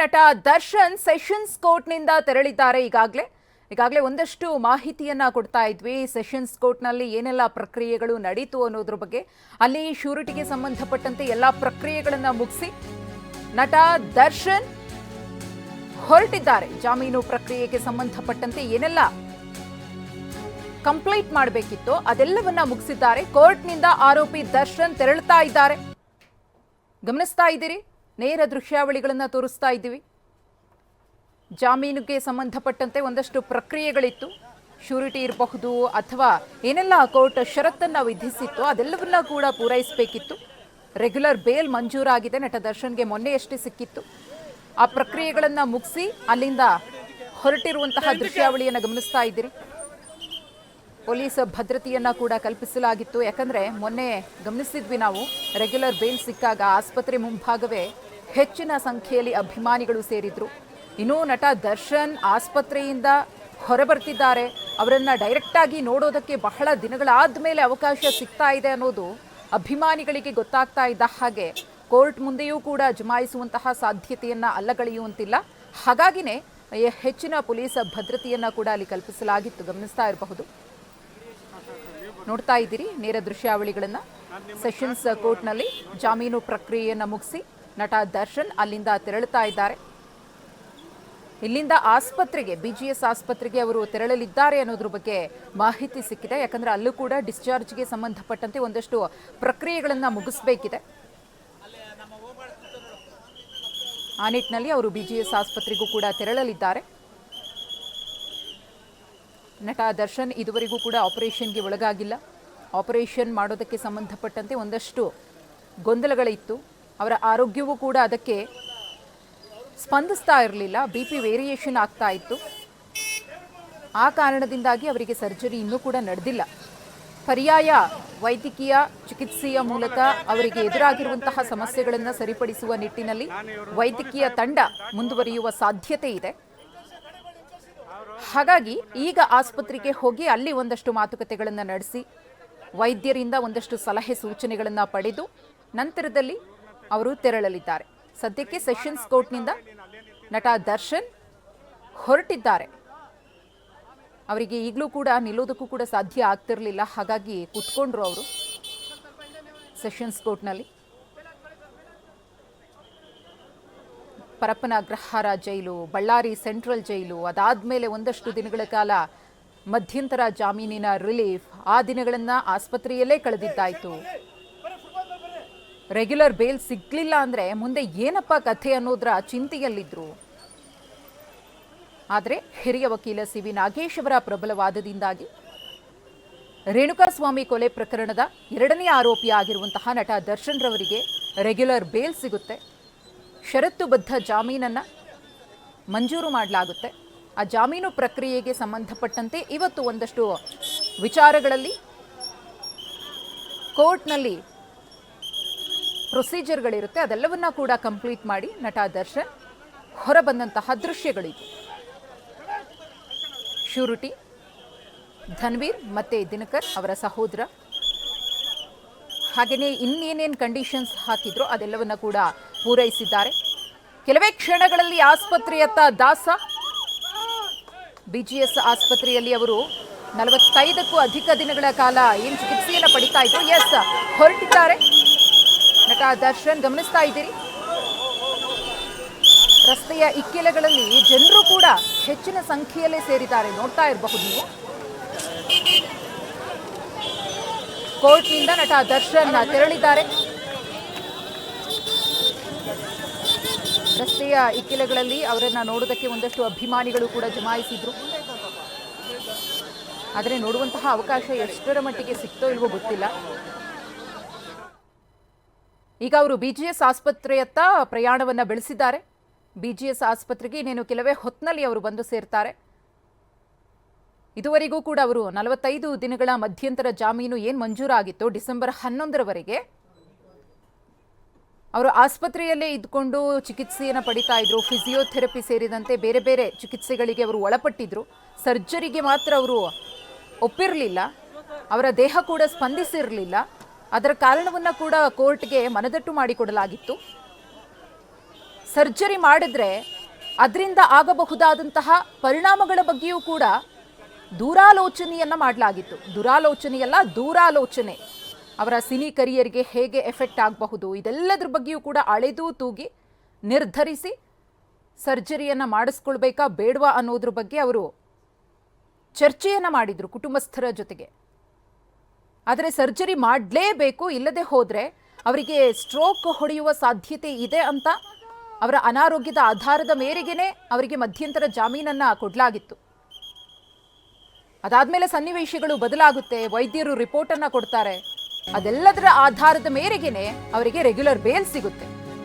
ನಟ ದರ್ಶನ್ ಸೆಷನ್ಸ್ ಕೋರ್ಟ್ನಿಂದ ತೆರಳಿದ್ದಾರೆ ಈಗಾಗಲೇ. ಈಗಾಗಲೇ ಒಂದಷ್ಟು ಮಾಹಿತಿಯನ್ನ ಕೊಡ್ತಾ ಇದ್ವಿ. ಸೆಷನ್ಸ್ ಕೋರ್ಟ್ನಲ್ಲಿ ಏನೆಲ್ಲ ಪ್ರಕ್ರಿಯೆಗಳು ನಡೀತು ಅನ್ನೋದ್ರ ಬಗ್ಗೆ. ಅಲ್ಲಿ ಶ್ಯೂರಿಟಿಗೆ ಸಂಬಂಧಪಟ್ಟಂತೆ ಎಲ್ಲ ಪ್ರಕ್ರಿಯೆಗಳನ್ನ ಮುಗಿಸಿ ನಟ ದರ್ಶನ್ ಹೊರಟಿದ್ದಾರೆ. ಜಾಮೀನು ಪ್ರಕ್ರಿಯೆಗೆ ಸಂಬಂಧಪಟ್ಟಂತೆ ಏನೆಲ್ಲ ಕಂಪ್ಲೀಟ್ ಮಾಡಬೇಕಿತ್ತು ಅದೆಲ್ಲವನ್ನ ಮುಗಿಸಿದ್ದಾರೆ. ಕೋರ್ಟ್ನಿಂದ ಆರೋಪಿ ದರ್ಶನ್ ತೆರಳುತ್ತಾ ಇದ್ದಾರೆ. ಗಮನಿಸ್ತಾ ಇದ್ದೀರಿ? ನೇರ ದೃಶ್ಯಾವಳಿಗಳನ್ನು ತೋರಿಸ್ತಾ ಇದ್ದೀವಿ. ಜಾಮೀನಿಗೆ ಸಂಬಂಧಪಟ್ಟಂತೆ ಒಂದಷ್ಟು ಪ್ರಕ್ರಿಯೆಗಳಿತ್ತು. ಶ್ಯೂರಿಟಿ ಇರಬಹುದು ಅಥವಾ ಏನೆಲ್ಲ ಕೋರ್ಟ್ ಷರತ್ತನ್ನು ವಿಧಿಸಿತ್ತು ಅದೆಲ್ಲವನ್ನ ಕೂಡ ಪೂರೈಸಬೇಕಿತ್ತು. ರೆಗ್ಯುಲರ್ ಬೇಲ್ ಮಂಜೂರಾಗಿದೆ ನಟ ದರ್ಶನ್ಗೆ ಮೊನ್ನೆಯಷ್ಟೇ ಸಿಕ್ಕಿತ್ತು. ಆ ಪ್ರಕ್ರಿಯೆಗಳನ್ನು ಮುಗಿಸಿ ಅಲ್ಲಿಂದ ಹೊರಟಿರುವಂತಹ ದೃಶ್ಯಾವಳಿಯನ್ನು ಗಮನಿಸ್ತಾ ಇದ್ದೀರಿ. ಪೊಲೀಸ್ ಭದ್ರತೆಯನ್ನು ಕೂಡ ಕಲ್ಪಿಸಲಾಗಿತ್ತು. ಯಾಕಂದರೆ ಮೊನ್ನೆ ಗಮನಿಸಿದ್ವಿ ನಾವು ರೆಗ್ಯುಲರ್ ಬೇಲ್ ಸಿಕ್ಕಾಗ ಆಸ್ಪತ್ರೆ ಮುಂಭಾಗವೇ ಹೆಚ್ಚಿನ ಸಂಖ್ಯೆಯಲ್ಲಿ ಅಭಿಮಾನಿಗಳು ಸೇರಿದ್ರು. ಇನ್ನೂ ನಟ ದರ್ಶನ್ ಆಸ್ಪತ್ರೆಯಿಂದ ಹೊರಬರ್ತಿದ್ದಾರೆ. ಅವರನ್ನು ಡೈರೆಕ್ಟ್ ಆಗಿ ನೋಡೋದಕ್ಕೆ ಬಹಳ ದಿನಗಳಾದ ಮೇಲೆ ಅವಕಾಶ ಸಿಗ್ತಾ ಇದೆ ಅನ್ನೋದು ಅಭಿಮಾನಿಗಳಿಗೆ ಗೊತ್ತಾಗ್ತಾ ಇದ್ದ ಹಾಗೆ. ಕೋರ್ಟ್ ಮುಂದೆಯೂ ಕೂಡ ಜಮಾಯಿಸುವಂತಹ ಸಾಧ್ಯತೆಯನ್ನ ಅಲ್ಲಗಳೆಯುವಂತಿಲ್ಲ. ಹಾಗಾಗಿನೇ ಹೆಚ್ಚಿನ ಪೊಲೀಸ್ ಭದ್ರತೆಯನ್ನು ಕೂಡ ಅಲ್ಲಿ ಕಲ್ಪಿಸಲಾಗಿತ್ತು. ಗಮನಿಸ್ತಾ ಇರಬಹುದು. ನೋಡ್ತಾ ಇದ್ದೀರಿ ನೇರ ದೃಶ್ಯಾವಳಿಗಳನ್ನ. ಸೆಷನ್ಸ್ ಕೋರ್ಟ್ನಲ್ಲಿ ಜಾಮೀನು ಪ್ರಕ್ರಿಯೆಯನ್ನು ಮುಗಿಸಿ ನಟ ದರ್ಶನ್ ಅಲ್ಲಿಂದ ತೆರಳುತ್ತಾ ಇದ್ದಾರೆ. ಇಲ್ಲಿಂದ ಆಸ್ಪತ್ರೆಗೆ ಬಿಜಿಎಸ್ ಆಸ್ಪತ್ರೆಗೆ ಅವರು ತೆರಳಲಿದ್ದಾರೆ ಅನ್ನೋದ್ರ ಬಗ್ಗೆ ಮಾಹಿತಿ ಸಿಕ್ಕಿದೆ. ಯಾಕಂದ್ರೆ ಅಲ್ಲೂ ಕೂಡ ಡಿಸ್ಚಾರ್ಜ್ಗೆ ಸಂಬಂಧಪಟ್ಟಂತೆ ಒಂದಷ್ಟು ಪ್ರಕ್ರಿಯೆಗಳನ್ನ ಮುಗಿಸ್ಬೇಕಿದೆ. ಆ ನಿಟ್ಟಿನಲ್ಲಿ ಅವರು ಬಿಜಿಎಸ್ ಆಸ್ಪತ್ರೆಗೂ ಕೂಡ ತೆರಳಲಿದ್ದಾರೆ. ನಟ ದರ್ಶನ್ ಇದುವರೆಗೂ ಕೂಡ ಆಪರೇಷನ್ಗೆ ಒಳಗಾಗಿಲ್ಲ. ಆಪರೇಷನ್ ಮಾಡೋದಕ್ಕೆ ಸಂಬಂಧಪಟ್ಟಂತೆ ಒಂದಷ್ಟು ಗೊಂದಲಗಳಿತ್ತು. ಅವರ ಆರೋಗ್ಯವೂ ಕೂಡ ಅದಕ್ಕೆ ಸ್ಪಂದಿಸ್ತಾ ಇರಲಿಲ್ಲ. ಬಿ ಪಿ ವೇರಿಯೇಷನ್ ಆಗ್ತಾ ಇತ್ತು. ಆ ಕಾರಣದಿಂದಾಗಿ ಅವರಿಗೆ ಸರ್ಜರಿ ಇನ್ನೂ ಕೂಡ ನಡೆದಿಲ್ಲ. ಪರ್ಯಾಯ ವೈದ್ಯಕೀಯ ಚಿಕಿತ್ಸೆಯ ಮೂಲಕ ಅವರಿಗೆ ಎದುರಾಗಿರುವಂತಹ ಸಮಸ್ಯೆಗಳನ್ನು ಸರಿಪಡಿಸುವ ನಿಟ್ಟಿನಲ್ಲಿ ವೈದ್ಯಕೀಯ ತಂಡ ಮುಂದುವರಿಯುವ ಸಾಧ್ಯತೆ ಇದೆ. ಹಾಗಾಗಿ ಈಗ ಆಸ್ಪತ್ರೆಗೆ ಹೋಗಿ ಅಲ್ಲಿ ಒಂದಷ್ಟು ಮಾತುಕತೆಗಳನ್ನು ನಡೆಸಿ ವೈದ್ಯರಿಂದ ಒಂದಷ್ಟು ಸಲಹೆ ಸೂಚನೆಗಳನ್ನು ಪಡೆದು ನಂತರದಲ್ಲಿ ಅವರು ತೆರಳಲಿದ್ದಾರೆ. ಸದ್ಯಕ್ಕೆ ಸೆಷನ್ಸ್ ಕೋರ್ಟ್ನಿಂದ ನಟ ದರ್ಶನ್ ಹೊರಟಿದ್ದಾರೆ. ಅವರಿಗೆ ಈಗಲೂ ಕೂಡ ನಿಲ್ಲೋದಕ್ಕೂ ಕೂಡ ಸಾಧ್ಯ ಆಗ್ತಿರಲಿಲ್ಲ. ಹಾಗಾಗಿ ಕುತ್ಕೊಂಡ್ರು ಅವರು ಸೆಷನ್ಸ್ ಕೋರ್ಟ್ನಲ್ಲಿ. Parappana Agrahara jail, Ballari central jail, ಅದಾದ್ಮೇಲೆ ಒಂದಷ್ಟು ದಿನಗಳ ಕಾಲ ಮಧ್ಯಂತರ ಜಾಮೀನಿನ ರಿಲೀಫ್, ಆ ದಿನಗಳನ್ನು ಆಸ್ಪತ್ರೆಯಲ್ಲೇ ಕಳೆದಿದ್ದಾಯ್ತು. ರೆಗ್ಯುಲರ್ ಬೇಲ್ ಸಿಗ್ಲಿಲ್ಲ ಅಂದ್ರೆ ಮುಂದೆ ಏನಪ್ಪ ಕಥೆ ಅನ್ನೋದ್ರ ಚಿಂತೆಯಲ್ಲಿದ್ರು. ಆದರೆ ಹಿರಿಯ ವಕೀಲ ಸಿ ವಿ ನಾಗೇಶ್ ಅವರ ಪ್ರಬಲ ವಾದದಿಂದಾಗಿ ರೇಣುಕಾಸ್ವಾಮಿ ಕೊಲೆ ಪ್ರಕರಣದ ಎರಡನೇ ಆರೋಪಿ ಆಗಿರುವಂತಹ ನಟ ದರ್ಶನ್ ರವರಿಗೆ ರೆಗ್ಯುಲರ್ ಬೇಲ್ ಸಿಗುತ್ತೆ. ಷರತ್ತುಬದ್ಧ ಜಾಮೀನನ್ನ ಮಂಜೂರು ಮಾಡಲಾಗುತ್ತೆ. ಆ ಜಾಮೀನು ಪ್ರಕ್ರಿಯೆಗೆ ಸಂಬಂಧಪಟ್ಟಂತೆ ಇವತ್ತು ಒಂದಷ್ಟು ವಿಚಾರಗಳಲ್ಲಿ ಕೋರ್ಟ್ನಲ್ಲಿ ಪ್ರೊಸೀಜರ್ಗಳಿರುತ್ತೆ. ಅದೆಲ್ಲವನ್ನ ಕೂಡ ಕಂಪ್ಲೀಟ್ ಮಾಡಿ ನಟ ದರ್ಶನ್ ಹೊರಬಂದಂತಹ ದೃಶ್ಯಗಳಿವೆ. ಶ್ಯೂರಿಟಿ ಧನ್ವೀರ್ ಮತ್ತೆ ದಿನಕರ್ ಅವರ ಸಹೋದರ. ಹಾಗೆಯೇ ಇನ್ನೇನೇನು ಕಂಡೀಷನ್ಸ್ ಹಾಕಿದ್ರು ಅದೆಲ್ಲವನ್ನ ಕೂಡ ಪೂರೈಸಿದ್ದಾರೆ. ಕೆಲವೇ ಕ್ಷಣಗಳಲ್ಲಿ ಆಸ್ಪತ್ರೆಯತ್ತ ದಾಸ. ಬಿಜಿಎಸ್ ಆಸ್ಪತ್ರೆಯಲ್ಲಿ ಅವರು ನಲವತ್ತೈದಕ್ಕೂ ಅಧಿಕ ದಿನಗಳ ಕಾಲ ಏನು ಚಿಕಿತ್ಸೆಯನ್ನು ಪಡಿತಾ ಇದ್ರು? ಎಸ್ ಹೊರಟಿದ್ದಾರೆ. ನಟ ದರ್ಶನ್ ಗಮನಿಸ್ತಾ ಇದ್ದೀರಿ. ರಸ್ತೆಯ ಇಕ್ಕೆಲೆಗಳಲ್ಲಿ ಜನರು ಕೂಡ ಹೆಚ್ಚಿನ ಸಂಖ್ಯೆಯಲ್ಲೇ ಸೇರಿದ್ದಾರೆ. ನೋಡ್ತಾ ಇರಬಹುದು ನೀವು. ಕೋರ್ಟ್ನಿಂದ ನಟ ದರ್ಶನ್ ತೆರಳಿದ್ದಾರೆ. ರಸ್ತೆಯ ಇಕ್ಕೆಲೆಗಳಲ್ಲಿ ಅವರನ್ನ ನೋಡೋದಕ್ಕೆ ಒಂದಷ್ಟು ಅಭಿಮಾನಿಗಳು ಕೂಡ ಜಮಾಯಿಸಿದ್ರು. ಆದರೆ ನೋಡುವಂತಹ ಅವಕಾಶ ಎಷ್ಟರ ಮಟ್ಟಿಗೆ ಸಿಕ್ತೋ ಇಲ್ವೋ ಗೊತ್ತಿಲ್ಲ. ಈಗ ಅವರು ಬಿ ಜಿ ಎಸ್ ಆಸ್ಪತ್ರೆಯತ್ತ ಪ್ರಯಾಣವನ್ನು ಬೆಳೆಸಿದ್ದಾರೆ. ಬಿ ಜಿ ಎಸ್ ಆಸ್ಪತ್ರೆಗೆ ಇನ್ನೇನು ಕೆಲವೇ ಹೊತ್ತಿನಲ್ಲಿ ಅವರು ಬಂದು ಸೇರ್ತಾರೆ. ಇದುವರೆಗೂ ಕೂಡ ಅವರು ನಲವತ್ತೈದು ದಿನಗಳ ಮಧ್ಯಂತರ ಜಾಮೀನು ಏನು ಮಂಜೂರಾಗಿತ್ತು ಡಿಸೆಂಬರ್ ಹನ್ನೊಂದರವರೆಗೆ ಅವರು ಆಸ್ಪತ್ರೆಯಲ್ಲೇ ಇದ್ಕೊಂಡು ಚಿಕಿತ್ಸೆಯನ್ನು ಪಡಿತಾ ಇದ್ರು. ಫಿಸಿಯೋಥೆರಪಿ ಸೇರಿದಂತೆ ಬೇರೆ ಬೇರೆ ಚಿಕಿತ್ಸೆಗಳಿಗೆ ಅವರು ಒಳಪಟ್ಟಿದ್ರು. ಸರ್ಜರಿಗೆ ಮಾತ್ರ ಅವರು ಒಪ್ಪಿರಲಿಲ್ಲ. ಅವರ ದೇಹ ಕೂಡ ಸ್ಪಂದಿಸಿರಲಿಲ್ಲ. ಅದರ ಕಾರಣವನ್ನ ಕೂಡ ಕೋರ್ಟ್ಗೆ ಮನದಟ್ಟು ಮಾಡಿಕೊಡಲಾಗಿತ್ತು ಸರ್ಜರಿ ಮಾಡಿದ್ರೆ ಅದರಿಂದ ಆಗಬಹುದಾದಂತಹ ಪರಿಣಾಮಗಳ ಬಗ್ಗೆಯೂ ಕೂಡ ದೂರಾಲೋಚನೆಯನ್ನು ಮಾಡಲಾಗಿತ್ತು. ದುರಾಲೋಚನೆಯಲ್ಲ, ದೂರಾಲೋಚನೆ. ಅವರ ಸಿನಿ ಕರಿಯರ್ಗೆ ಹೇಗೆ ಎಫೆಕ್ಟ್ ಆಗಬಹುದು, ಇದೆಲ್ಲದ್ರ ಬಗ್ಗೆಯೂ ಕೂಡ ಅಳೆದು ತೂಗಿ ನಿರ್ಧರಿಸಿ ಸರ್ಜರಿಯನ್ನು ಮಾಡಿಸ್ಕೊಳ್ಬೇಕಾ ಬೇಡವಾ ಅನ್ನೋದ್ರ ಬಗ್ಗೆ ಅವರು ಚರ್ಚೆಯನ್ನು ಮಾಡಿದ್ರು ಕುಟುಂಬಸ್ಥರ ಜೊತೆಗೆ. ಆದರೆ ಸರ್ಜರಿ ಮಾಡಲೇಬೇಕು, ಇಲ್ಲದೆ ಹೋದರೆ ಅವರಿಗೆ ಸ್ಟ್ರೋಕ್ ಹೊಡೆಯುವ ಸಾಧ್ಯತೆ ಇದೆ ಅಂತ ಅವರ ಅನಾರೋಗ್ಯದ ಆಧಾರದ ಮೇರೆಗೆನೆ ಅವರಿಗೆ ಮಧ್ಯಂತರ ಜಾಮೀನನ್ನು ಕೊಡಲಾಗಿತ್ತು. ಅದಾದ್ಮೇಲೆ ಸನ್ನಿವೇಶಗಳು ಬದಲಾಗುತ್ತೆ, ವೈದ್ಯರು ರಿಪೋರ್ಟನ್ನು ಕೊಡ್ತಾರೆ. ಅದೆಲ್ಲದರ ಆಧಾರದ ಮೇರೆಗೆನೆ ಅವರಿಗೆ ರೆಗ್ಯುಲರ್ ಬೇಲ್ ಸಿಗುತ್ತೆ.